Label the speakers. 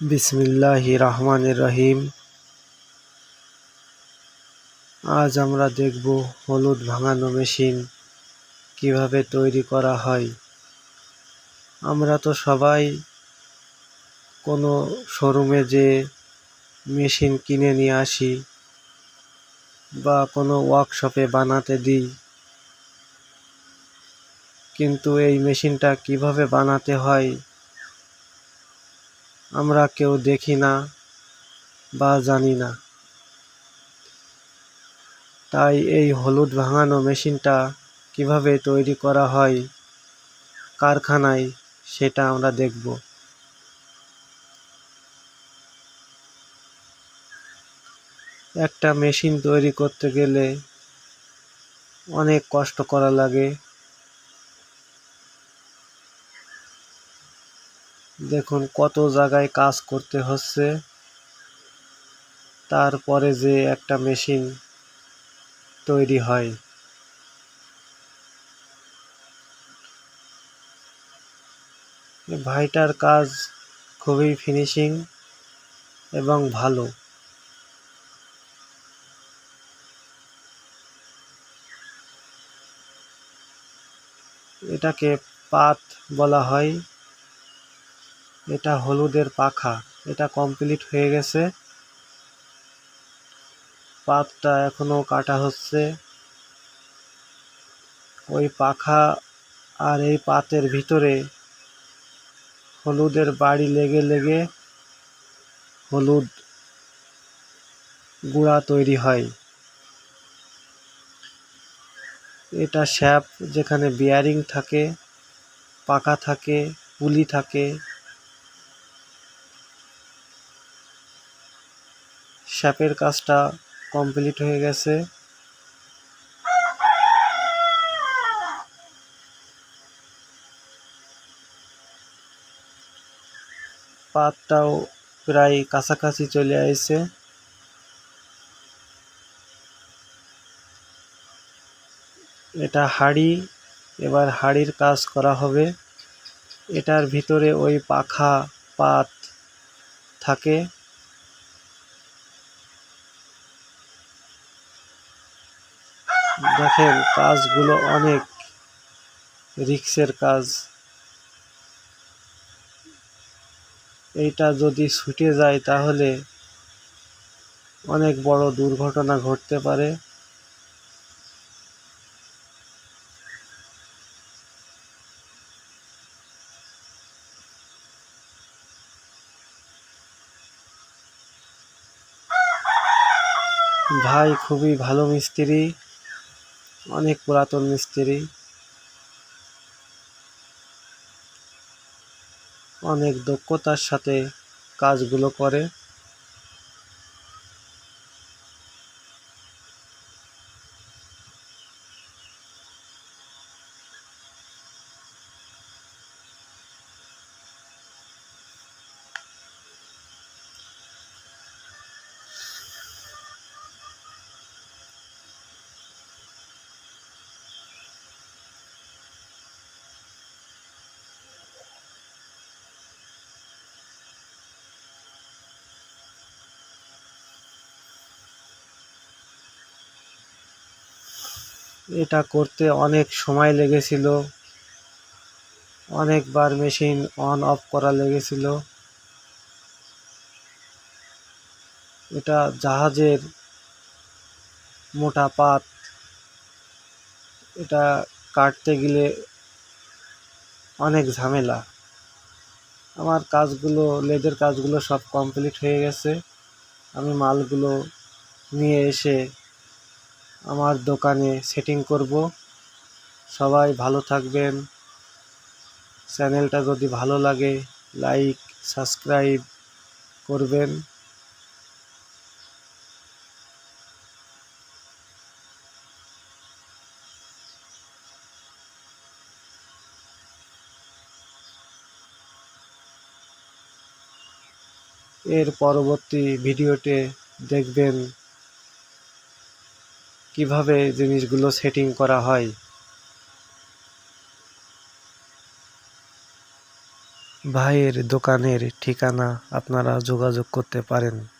Speaker 1: বিসমিল্লাহি রহমানির রহিম আজ আমরা দেখব হলুদ ভাঙানো মেশিন কীভাবে তৈরি করা হয়। আমরা তো সবাই কোনো শোরুমে যে মেশিন কিনে নিয়ে আসি বা কোনো ওয়ার্কশপে বানাতে দিই, কিন্তু এই মেশিনটা কীভাবে বানাতে হয় আমরা কেউ দেখি না বা জানি না। তাই এই হলুদ ভাঙানো মেশিনটা কীভাবে তৈরি করা হয়, কারখানায় সেটা আমরা দেখব। একটা মেশিন তৈরি করতে গেলে অনেক কষ্ট করা লাগে। দেখুন কত জায়গায় কাজ করতে হচ্ছে। তারপরে যে একটা মেশিন তৈরি হয়। ভাইটার কাজ খুবই ফিনিশিং এবং ভালো। এটাকে পাত বলা হয়। এটা হলুদের পাখা। এটা কমপ্লিট হয়ে গেছে। পাতটা এখনও কাটা হচ্ছে। ওই পাখা আর এই পাতের ভিতরে হলুদের বাড়ি লেগে লেগে হলুদ গুঁড়া তৈরি হয়। এটা শ্যাপ যেখানে বিয়ারিং থাকে পাকা থাকে, পুলি থাকে শ্যাপের কাজটা কমপ্লিট হয়ে গেছে। পাতটাও প্রায় কাছাকাছি চলে আসছে এটা হাড়ি, এবার হাড়ির কাজ করা হবে। এটার ভিতরে ওই পাখা পাত থাকে। দেখেন, কাজগুলো অনেক। রিক্সের কাজ। এইটা যদি ছুটে যায় তাহলে অনেক বড় দুর্ঘটনা ঘটতে পারে। ভাই, খুবই ভালো মিস্ত্রি। অনেক পুরাতন মিস্ত্রি। অনেক দক্ষতার সাথে কাজগুলো করে। এটা করতে অনেক সময় লেগেছিল। অনেকবার মেশিন অন, অফ করা লেগেছিল। এটা জাহাজের মোটা পাত। এটা কাটতে গেলে অনেক ঝামেলা। আমার কাজগুলো লেদের কাজগুলো সব কমপ্লিট হয়ে গেছে। আমি মালগুলো নিয়ে এসে আমার দোকানে সেটিং করব। সবাই ভালো থাকবেন। চ্যানেলটা যদি ভালো লাগে লাইক সাবস্ক্রাইব করবেন। এর পরবর্তী ভিডিওতে দেখবেন। কীভাবে জিনিসগুলো সেটিং করা হয়? ভাইয়ের দোকানের ঠিকানা আপনারা যোগাযোগ করতে পারেন।